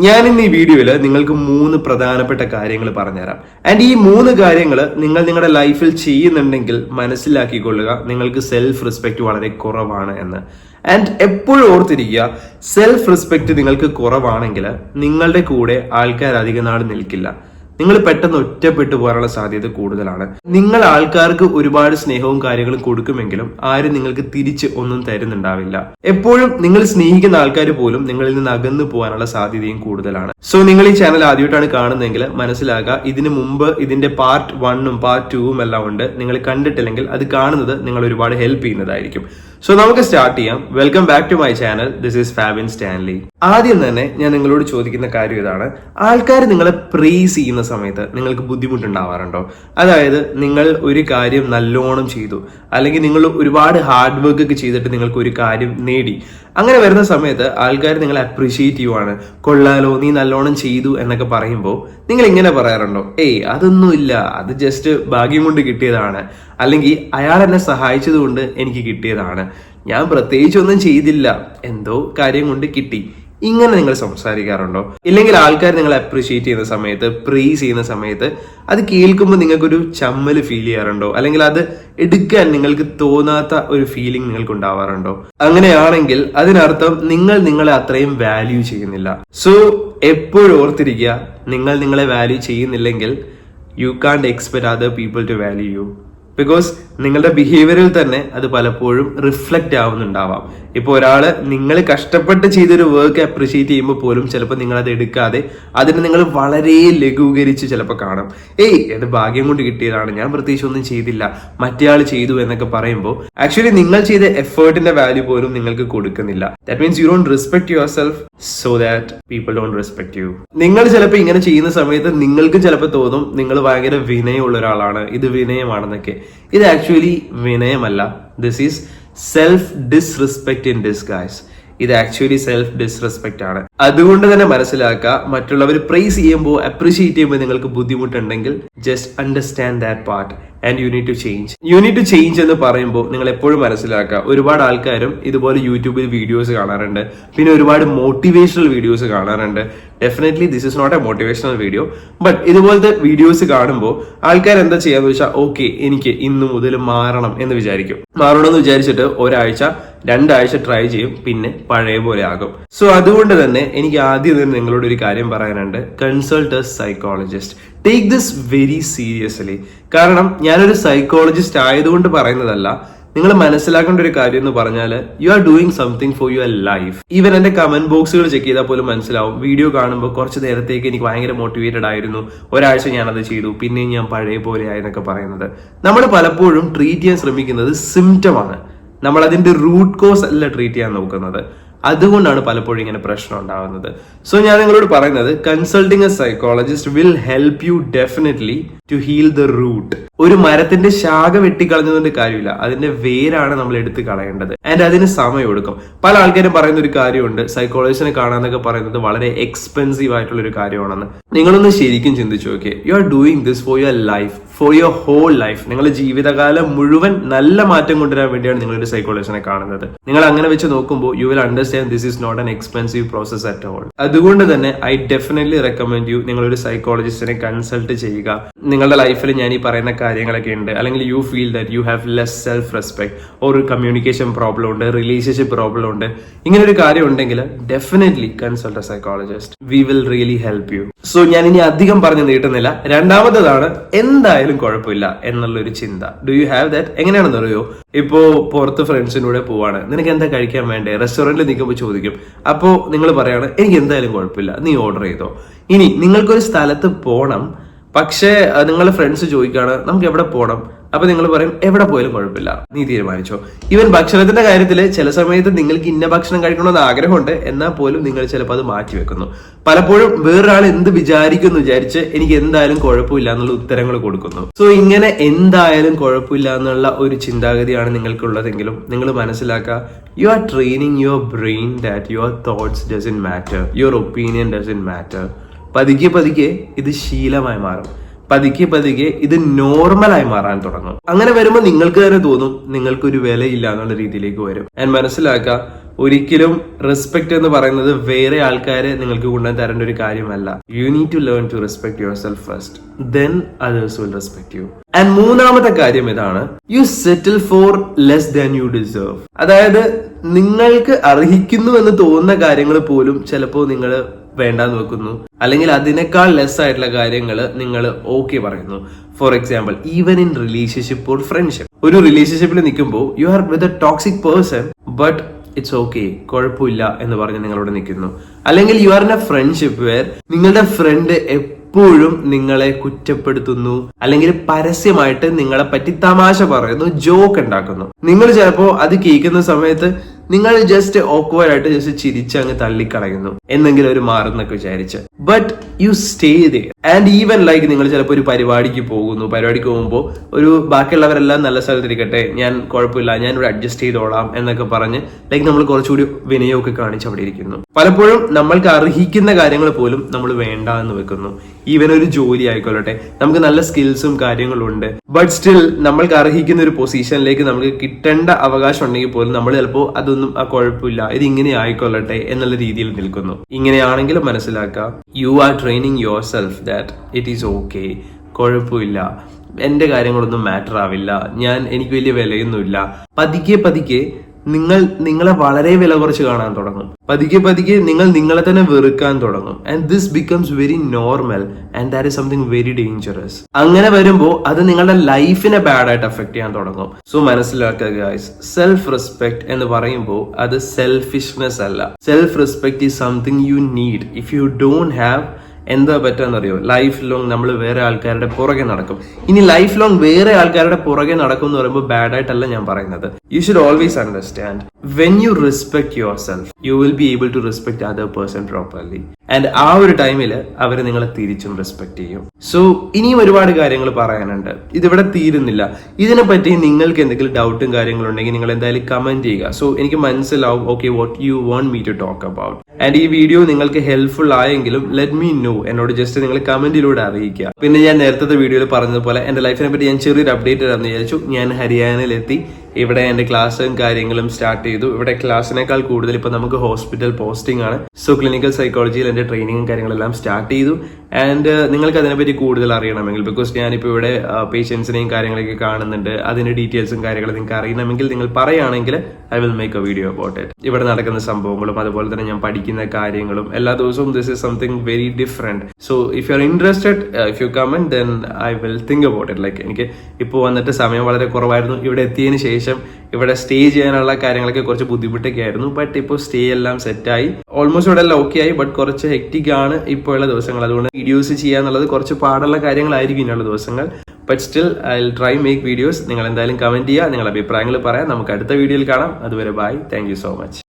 ഞാൻ ഇന്ന് ഈ വീഡിയോയിൽ നിങ്ങൾക്ക് മൂന്ന് പ്രധാനപ്പെട്ട കാര്യങ്ങൾ പറഞ്ഞുതരാം. ആൻഡ് ഈ മൂന്ന് കാര്യങ്ങൾ നിങ്ങൾ നിങ്ങളുടെ ലൈഫിൽ ചെയ്യുന്നുണ്ടെങ്കിൽ മനസ്സിലാക്കിക്കൊള്ളുക. നിങ്ങൾക്ക് സെൽഫ് റെസ്പെക്ട് വളരെ കുറവാണ് എന്ന്. ആൻഡ് എപ്പോഴും ഓർത്തിരിക്കുക സെൽഫ് റെസ്പെക്ട് നിങ്ങൾക്ക് കുറവാണെങ്കിൽ നിങ്ങളുടെ കൂടെ ആൾക്കാർ അധിക നിൽക്കില്ല. നിങ്ങൾ പെട്ടെന്ന് ഒറ്റപ്പെട്ടു പോകാനുള്ള സാധ്യത കൂടുതലാണ്. നിങ്ങൾ ആൾക്കാർക്ക് ഒരുപാട് സ്നേഹവും കാര്യങ്ങളും കൊടുക്കുമെങ്കിലും ആരും നിങ്ങൾക്ക് തിരിച്ച് ഒന്നും തരുന്നുണ്ടാവില്ല. എപ്പോഴും നിങ്ങൾ സ്നേഹിക്കുന്ന ആൾക്കാർ പോലും നിങ്ങളിൽ നിന്ന് അകന്നു പോകാനുള്ള സാധ്യതയും കൂടുതലാണ്. സോ നിങ്ങൾ ഈ ചാനൽ ആദ്യമായിട്ടാണ് കാണുന്നതെങ്കിൽ മനസ്സിലാക്കുക ഇതിനു മുമ്പ് ഇതിന്റെ പാർട്ട് വണ്ണും പാർട്ട് ടൂവും എല്ലാം ഉണ്ട്. നിങ്ങൾ കണ്ടിട്ടില്ലെങ്കിൽ അത് കാണുന്നത് നിങ്ങൾ ഒരുപാട് ഹെൽപ്പ് ചെയ്യുന്നതായിരിക്കും. സോ നമുക്ക് സ്റ്റാർട്ട് ചെയ്യാം. Welcome back to my channel this is Fabin Stanley ആദ്യം തന്നെ ഞാൻ നിങ്ങളോട് ചോദിക്കുന്ന കാര്യം ഇതാണ്. ആൾക്കാർ നിങ്ങളെ പ്രേസ് ചെയ്യുന്ന സമയത്ത് നിങ്ങൾക്ക് ബുദ്ധിമുട്ടുണ്ടാവാറുണ്ടോ? അതായത് നിങ്ങൾ ഒരു കാര്യം നല്ലോണം ചെയ്തു അല്ലെങ്കിൽ നിങ്ങൾ ഒരുപാട് ഹാർഡ് വർക്ക് ഒക്കെ ചെയ്തിട്ട് നിങ്ങൾക്ക് ഒരു കാര്യം നേടി. അങ്ങനെ വരുന്ന സമയത്ത് ആൾക്കാർ നിങ്ങളെ അപ്രീഷിയേറ്റ് ചെയ്യുവാണ്. കൊള്ളാലോ നീ നല്ലോണം ചെയ്തു എന്നൊക്കെ പറയുമ്പോൾ നിങ്ങൾ ഇങ്ങനെ പറയാറുണ്ടോ? ഏയ് അതൊന്നുമില്ല അത് ജസ്റ്റ് ഭാഗ്യം കൊണ്ട് കിട്ടിയതാണ്. അല്ലെങ്കിൽ അയാൾ എന്നെ സഹായിച്ചത് കൊണ്ട് എനിക്ക് കിട്ടിയതാണ്. ഞാൻ പ്രത്യേകിച്ച് ഒന്നും ചെയ്തില്ല. എന്തോ കാര്യം കൊണ്ട് കിട്ടി. ഇങ്ങനെ നിങ്ങൾ സംസാരിക്കാറുണ്ടോ? ഇല്ലെങ്കിൽ ആൾക്കാർ നിങ്ങളെ അപ്രീഷിയേറ്റ് ചെയ്യുന്ന സമയത്ത് പ്രീസ് ചെയ്യുന്ന സമയത്ത് അത് കേൾക്കുമ്പോൾ നിങ്ങൾക്കൊരു ചമ്മൽ ഫീൽ ചെയ്യാറുണ്ടോ? അല്ലെങ്കിൽ അത് എടുക്കാൻ നിങ്ങൾക്ക് തോന്നാത്ത ഒരു ഫീലിംഗ് നിങ്ങൾക്ക് ഉണ്ടാവാറുണ്ടോ അങ്ങനെയാണെങ്കിൽ അതിനർത്ഥം നിങ്ങൾ നിങ്ങളെ അത്രയും വാല്യൂ ചെയ്യുന്നില്ല. സോ എപ്പോഴും ഓർത്തിരിക്കുക നിങ്ങൾ നിങ്ങളെ വാല്യൂ ചെയ്യുന്നില്ലെങ്കിൽ you can't expect other people to value you because നിങ്ങളുടെ ബിഹേവിയറിൽ തന്നെ അത് പലപ്പോഴും റിഫ്ലക്റ്റ് ആവുന്നുണ്ടാവാം. ഇപ്പോൾ ഒരാൾ നിങ്ങൾ കഷ്ടപ്പെട്ട് ചെയ്തൊരു വർക്ക് അപ്രിഷിയേറ്റ് ചെയ്യുമ്പോൾ പോലും ചിലപ്പോൾ നിങ്ങൾ അത് എടുക്കാതെ അതിനെ നിങ്ങൾ വളരെ ലഘൂകരിച്ച് ചിലപ്പോൾ കാണും. ഏയ് എന്റെ ഭാഗ്യം കൊണ്ട് കിട്ടിയതാണ്. ഞാൻ പ്രത്യേകിച്ച് ഒന്നും ചെയ്തില്ല. മറ്റേയാൾ ചെയ്തു എന്നൊക്കെ പറയുമ്പോൾ ആക്ച്വലി നിങ്ങൾ ചെയ്ത എഫേർട്ടിന്റെ വാല്യൂ പോലും നിങ്ങൾക്ക് കൊടുക്കുന്നില്ല. That means you don't respect yourself so that people don't respect you നിങ്ങൾ ചിലപ്പോൾ ഇങ്ങനെ ചെയ്യുന്ന സമയത്ത് നിങ്ങൾക്ക് ചിലപ്പോൾ തോന്നും നിങ്ങൾ ഭയങ്കര വിനയമുള്ള ഒരാളാണ്. ഇത് വിനയമാണെന്നൊക്കെ. ഇത് actually വിനയമല്ല. This is self disrespect in disguise ഇത് ആക്ച്വലി സെൽഫ് ഡിസ്റെസ്പെക്ട് ആണ്. അതുകൊണ്ട് തന്നെ മനസ്സിലാക്കുക മറ്റുള്ളവർ പ്രൈസ് ചെയ്യുമ്പോൾ അപ്രീഷിയേറ്റ് ചെയ്യുമ്പോൾ നിങ്ങൾക്ക് ബുദ്ധിമുട്ടുണ്ടെങ്കിൽ just understand that part and you need to change you need to change എന്ന് പറയുമ്പോൾ നിങ്ങൾ എപ്പോഴും മനസ്സിലാക്കുക. ഒരുപാട് ആൾക്കാരും ഇതുപോലെ യൂട്യൂബിൽ വീഡിയോസ് കാണാറുണ്ട്. പിന്നെ ഒരുപാട് മോട്ടിവേഷണൽ വീഡിയോസ് കാണാറുണ്ട്. Definitely this is not a motivational video but ഇതുപോലത്തെ വീഡിയോസ് കാണുമ്പോൾ ആൾക്കാർ എന്താ ചെയ്യാന്ന് വെച്ചാൽ ഓക്കെ എനിക്ക് ഇന്നു മുതൽ മാറണം എന്ന് വിചാരിക്കും. മാറണമെന്ന് വിചാരിച്ചിട്ട് ഒരാഴ്ച രണ്ടാഴ്ച ട്രൈ ചെയ്യും. പിന്നെ പഴയ പോലെ ആകും. സോ അതുകൊണ്ട് തന്നെ എനിക്ക് ആദ്യം തന്നെ നിങ്ങളോട് ഒരു കാര്യം പറയാനുണ്ട്. Consult psychologist take this very seriously കാരണം ഞാനൊരു സൈക്കോളജിസ്റ്റ് ആയതുകൊണ്ട് പറയുന്നതല്ല നിങ്ങൾ മനസ്സിലാക്കേണ്ട ഒരു കാര്യം എന്ന് പറഞ്ഞാൽ you are doing something for your life even എന്റെ കമന്റ് ബോക്സുകൾ ചെക്ക് ചെയ്താൽ പോലും മനസ്സിലാവും. വീഡിയോ കാണുമ്പോൾ കുറച്ച് നേരത്തേക്ക് എനിക്ക് ഭയങ്കര മോട്ടിവേറ്റഡ് ആയിരുന്നു. ഒരാഴ്ച ഞാൻ അത് ചെയ്തു. പിന്നെയും ഞാൻ പഴയ പോലെ ആയെന്നൊക്കെ പറയുന്നത്. നമ്മൾ പലപ്പോഴും ട്രീറ്റ് ചെയ്യാൻ ശ്രമിക്കുന്നത് സിംറ്റമാണ് നമ്മൾ അതിന്റെ റൂട്ട് കോസ് അല്ല ട്രീറ്റ് ചെയ്യാൻ നോക്കുന്നത്. അതുകൊണ്ടാണ് പലപ്പോഴും ഇങ്ങനെ പ്രശ്നം ഉണ്ടാകുന്നത് സോ ഞാൻ നിങ്ങളോട് പറയുന്നത് consulting a psychologist will help you definitely to heal the root ഒരു മരത്തിന്റെ ശാഖ വെട്ടിക്കളഞ്ഞതുകൊണ്ട് കാര്യമില്ല. അതിന്റെ വേരാണ് നമ്മൾ എടുത്ത് കളയേണ്ടത്. ആൻഡ് അതിന് സമയം എടുക്കും. പല ആൾക്കാരും പറയുന്ന ഒരു കാര്യമുണ്ട്. സൈക്കോളജിസ്റ്റിനെ കാണാന്നൊക്കെ പറയുന്നത് വളരെ എക്സ്പെൻസീവ് ആയിട്ടുള്ള ഒരു കാര്യമാണെന്ന്. നിങ്ങളൊന്ന് ശരിക്കും ചിന്തിച്ചു നോക്കിയേ. You are doing this for your life for your whole life നിങ്ങളുടെ ജീവിതകാലം മുഴുവൻ നല്ല മാറ്റം കൊണ്ടുവരാൻ വേണ്ടിയാണ് നിങ്ങൾ ഒരു സൈക്കോളജിസ്റ്റിനെ കാണുന്നത്. നിങ്ങൾ അങ്ങനെ വെച്ച് നോക്കുമ്പോൾ you will understand this is not an expensive process at all അതുകൊണ്ട് തന്നെ ഐ ഡെഫിനറ്റ്ലി റെക്കമെൻഡ് യു നിങ്ങളൊരു സൈക്കോളജിസ്റ്റിനെ കൺസൾട്ട് ചെയ്യുക. നിങ്ങളുടെ ലൈഫിൽ ഞാൻ ഈ പറയുന്ന കാര്യങ്ങളൊക്കെ ഉണ്ട്. അല്ലെങ്കിൽ you feel that you have less self respect ഒരു കമ്മ്യൂണിക്കേഷൻ പ്രോബ്ലം ഉണ്ട് റിലേഷൻഷിപ്പ് പ്രോബ്ലം ഉണ്ട്. ഇങ്ങനെ ഒരു കാര്യം ഉണ്ടെങ്കിൽ definitely consult a psychologist we will really help you so ഞാൻ ഇനി അധികം പറഞ്ഞു നീട്ടുന്നില്ല. രണ്ടാമത്തതാണ് എന്തായാലും കുഴപ്പമില്ല എന്നുള്ള ഒരു ചിന്ത. ഡു യു ഹാവ് ദാറ്റ് എങ്ങനെയാണെന്ന് അറിയോ? ഇപ്പോ പുറത്ത് ഫ്രണ്ട്സിനൂടെ പോവാണ്. നിനക്ക് എന്താ കഴിക്കാൻ വേണ്ടേ? റെസ്റ്റോറന്റിൽ നിൽക്കുമ്പോൾ ചോദിക്കും. അപ്പോ നിങ്ങൾ പറയാണ് എനിക്ക് എന്തായാലും കുഴപ്പമില്ല. നീ ഓർഡർ ചെയ്തോ. ഇനി നിങ്ങൾക്കൊരു സ്ഥലത്ത് പോണം. പക്ഷേ നിങ്ങളുടെ ഫ്രണ്ട്സ് ചോദിക്കുകയാണ് നമുക്ക് എവിടെ പോകണം അപ്പൊ നിങ്ങൾ പറയും എവിടെ പോയാലും കുഴപ്പമില്ല. നീ തീരുമാനിച്ചോ. ഈവൻ ഭക്ഷണത്തിന്റെ കാര്യത്തിൽ ചില സമയത്ത് നിങ്ങൾക്ക് ഇന്ന ഭക്ഷണം കഴിക്കണമെന്ന് ആഗ്രഹമുണ്ട് എന്നാൽ പോലും നിങ്ങൾ ചിലപ്പോൾ അത് മാറ്റി വെക്കുന്നു. പലപ്പോഴും വേറൊരാൾ എന്ത് വിചാരിക്കുന്നു വിചാരിച്ച് എനിക്ക് എന്തായാലും കുഴപ്പമില്ല എന്നുള്ള ഉത്തരങ്ങൾ കൊടുക്കുന്നു. സോ ഇങ്ങനെ എന്തായാലും കുഴപ്പമില്ല എന്നുള്ള ഒരു ചിന്താഗതിയാണ് നിങ്ങൾക്കുള്ളതെങ്കിലും നിങ്ങൾ മനസ്സിലാക്കുക you are training your brain that your thoughts doesn't matter your opinion doesn't matter പതുക്കെ പതുക്കെ ഇത് ശീലമായി മാറും. പതുക്കെ പതുക്കെ ഇത് നോർമലായി മാറാൻ തുടങ്ങും. അങ്ങനെ വരുമ്പോൾ നിങ്ങൾക്ക് തന്നെ തോന്നും നിങ്ങൾക്ക് ഒരു വിലയില്ല എന്നുള്ള രീതിയിലേക്ക് വരും. ഞാൻ മനസ്സിലാക്കുക ഒരിക്കലും റെസ്പെക്ട് എന്ന് പറയുന്നത് വേറെ ആൾക്കാരെ നിങ്ങൾക്ക് കൊണ്ടുവന്ന് തരേണ്ട ഒരു കാര്യമല്ല. You need to learn to respect yourself first then others will respect you and മൂന്നാമത്തെ കാര്യം ഇതാണ് you settle for less than you deserve അതായത് നിങ്ങൾക്ക് അർഹിക്കുന്നു എന്ന് തോന്നുന്ന കാര്യങ്ങൾ പോലും ചിലപ്പോൾ നിങ്ങൾ വേണ്ടാന്ന് വെക്കുന്നു. അല്ലെങ്കിൽ അതിനേക്കാൾ ലെസ് ആയിട്ടുള്ള കാര്യങ്ങൾ നിങ്ങൾ ഓക്കെ പറയുന്നു. For example even in relationship or friendship ഒരു റിലേഷൻഷിപ്പിൽ നിൽക്കുമ്പോൾ you are with a toxic person but it's okay കുഴപ്പമില്ല എന്ന് പറഞ്ഞ് നിങ്ങളോട് നിൽക്കുന്നു. അല്ലെങ്കിൽ you are in a friendship where നിങ്ങളുടെ ഫ്രണ്ട് എപ്പോഴും നിങ്ങളെ കുറ്റപ്പെടുത്തുന്നു. അല്ലെങ്കിൽ പരസ്യമായിട്ട് നിങ്ങളെ പറ്റി തമാശ പറയുന്നു ജോക്ക് ഉണ്ടാക്കുന്നു. നിങ്ങൾ ചിലപ്പോൾ അത് കേൾക്കുന്ന സമയത്ത് നിങ്ങൾ ജസ്റ്റ് ഓക്വേർഡ് ആയിട്ട് ജസ്റ്റ് ചിരിച്ച് അങ്ങ് തള്ളിക്കളയുന്നു എന്തെങ്കിലും ഒരു മാറുന്നൊക്കെ വിചാരിച്ച്. But you stay there and even like നിങ്ങൾ ചിലപ്പോൾ ഒരു പരിപാടിക്ക് പോകുന്നു. പരിപാടിക്ക് പോകുമ്പോൾ ഒരു ബാക്കിയുള്ളവരെല്ലാം നല്ല സ്ഥലത്തിരിക്കട്ടെ ഞാൻ കുഴപ്പമില്ല ഞാൻ ഇവിടെ അഡ്ജസ്റ്റ് ചെയ്തോളാം എന്നൊക്കെ പറഞ്ഞ് ലൈക്ക് നമ്മൾ കുറച്ചുകൂടി വിനയമൊക്കെ കാണിച്ച് അവിടെ ഇരിക്കുന്നു. പലപ്പോഴും നമ്മൾക്ക് അർഹിക്കുന്ന കാര്യങ്ങൾ പോലും നമ്മൾ വേണ്ട എന്ന് വെക്കുന്നു. ഈവൻ ഒരു ജോലി ആയിക്കൊള്ളട്ടെ. നമുക്ക് നല്ല സ്കിൽസും കാര്യങ്ങളും ഉണ്ട്. ബട്ട് സ്റ്റിൽ നമ്മൾക്ക് അർഹിക്കുന്ന ഒരു പൊസിഷനിലേക്ക് നമുക്ക് കിട്ടേണ്ട അവകാശം ഉണ്ടെങ്കിൽ പോലും നമ്മൾ ചിലപ്പോൾ അതൊന്നും ആ കുഴപ്പമില്ല. ഇത് ഇങ്ങനെ ആയിക്കൊള്ളട്ടെ എന്നുള്ള രീതിയിൽ നിൽക്കുന്നു. ഇങ്ങനെയാണെങ്കിലും മനസ്സിലാക്കുക you are training yourself that it is okay കുഴപ്പമില്ല. എന്റെ കാര്യങ്ങളൊന്നും മാറ്റർ ആവില്ല. ഞാൻ എനിക്ക് വലിയ വിലയൊന്നുമില്ല. പതുക്കെ പതുക്കെ നിങ്ങൾ നിങ്ങളെ വളരെ വില കുറച്ച് കാണാൻ തുടങ്ങും. പതുക്കെ പതുക്കെ നിങ്ങൾ നിങ്ങളെ തന്നെ വെറുക്കാൻ തുടങ്ങും. And this becomes very normal and that is something very dangerous അങ്ങനെ വരുമ്പോൾ അത് നിങ്ങളുടെ ലൈഫിനെ ബാഡ് ആയിട്ട് അഫക്ട് ചെയ്യാൻ തുടങ്ങും. സോ മനസ്സിലാക്കുക സെൽഫ് റെസ്പെക്ട് എന്ന് പറയുമ്പോൾ അത് സെൽഫിഷ്നെസ് അല്ല. Self respect is something you need if you don't have എന്താ പറ്റാന്നറിയോ? ലൈഫ് ലോങ് നമ്മൾ വേറെ ആൾക്കാരുടെ പുറകെ നടക്കും. ഇനി ലൈഫ് ലോങ് വേറെ ആൾക്കാരുടെ പുറകെ നടക്കും എന്ന് പറയുമ്പോൾ ബാഡ് ആയിട്ടല്ല ഞാൻ പറയുന്നത്. You should always understand when you respect yourself you will be able to respect other person properly and ആ ഒരു ടൈമിൽ അവർ നിങ്ങളെ തിരിച്ചും റെസ്പെക്ട് ചെയ്യും. സോ ഇനിയും ഒരുപാട് കാര്യങ്ങൾ പറയാനുണ്ട്. ഇതിവിടെ തീരുന്നില്ല. ഇതിനെപ്പറ്റി നിങ്ങൾക്ക് എന്തെങ്കിലും ഡൗട്ടും കാര്യങ്ങളും ഉണ്ടെങ്കിൽ നിങ്ങൾ എന്തായാലും കമന്റ് ചെയ്യുക. സോ എനിക്ക് മനസ്സിലാവും okay what you want me to talk about and ഈ വീഡിയോ നിങ്ങൾക്ക് ഹെൽപ്ഫുൾ ആയെങ്കിലും ലെറ്റ് മീ നോ എന്നോട് ജസ്റ്റ് നിങ്ങൾ കമന്റിലൂടെ അറിയിക്കുക. പിന്നെ ഞാൻ നേരത്തെ വീഡിയോയിൽ പറഞ്ഞതുപോലെ എന്റെ ലൈഫിനെ പറ്റി ഞാൻ ചെറിയൊരു അപ്ഡേറ്റ് തരാമെന്ന് വിചാരിച്ചു. ഞാൻ ഹരിയാനയിലെത്തി. ഇവിടെ എന്റെ ക്ലാസ്സും കാര്യങ്ങളും സ്റ്റാർട്ട് ചെയ്തു. ഇവിടെ ക്ലാസ്സിനേക്കാൾ കൂടുതൽ ഇപ്പൊ നമുക്ക് ഹോസ്പിറ്റൽ പോസ്റ്റിംഗ് ആണ്. സോ ക്ലിനിക്കൽ സൈക്കോളജിയിൽ എന്റെ ട്രെയിനിങ്ങും കാര്യങ്ങളെല്ലാം സ്റ്റാർട്ട് ചെയ്തു. ആൻഡ് നിങ്ങൾക്ക് അതിനെപ്പറ്റി കൂടുതൽ അറിയണമെങ്കിൽ ബിക്കോസ് ഞാനിപ്പോൾ ഇവിടെ പേഷ്യൻസിനെയും കാര്യങ്ങളൊക്കെ കാണുന്നുണ്ട്. അതിന്റെ ഡീറ്റെയിൽസും കാര്യങ്ങളും നിങ്ങൾക്ക് അറിയണമെങ്കിൽ നിങ്ങൾ പറയുകയാണെങ്കിൽ I will make a video about it ഇവിടെ നടക്കുന്ന സംഭവങ്ങളും അതുപോലെ തന്നെ ഞാൻ പഠിക്കുന്ന കാര്യങ്ങളും എല്ലാ ദിവസവും this is something very different so if you are interested if you comment then I will think about it like എനിക്ക് ഇപ്പോൾ വന്നിട്ട് സമയം വളരെ കുറവായിരുന്നു. ഇവിടെ എത്തിയതിന് ശേഷം ഇവിടെ സ്റ്റേ ചെയ്യാനുള്ള കാര്യങ്ങളൊക്കെ കുറച്ച് ബുദ്ധിമുട്ടൊക്കെ ആയിരുന്നു. ബട്ട് ഇപ്പോൾ സ്റ്റേ എല്ലാം സെറ്റായി ഓൾമോസ്റ്റ് ഇവിടെ എല്ലാം ഓക്കെ ആയി ബട്ട് കുറച്ച് ഹെക്റ്റിക് ആണ് ഇപ്പോൾ ഉള്ള ദിവസങ്ങൾ. അതുകൊണ്ട് വീഡിയോസ് ചെയ്യാന്നുള്ളത് കുറച്ച് പാടുള്ള കാര്യങ്ങളായിരിക്കും ഇനിയുള്ള ദിവസങ്ങൾ. But still I will try make videos നിങ്ങൾ എന്തായാലും കമന്റ് ചെയ്യുക. നിങ്ങളുടെ അഭിപ്രായങ്ങൾ പറയാം. നമുക്ക് അടുത്ത വീഡിയോയിൽ കാണാം. അതുവരെ ബൈ താങ്ക് സോ മച്ച്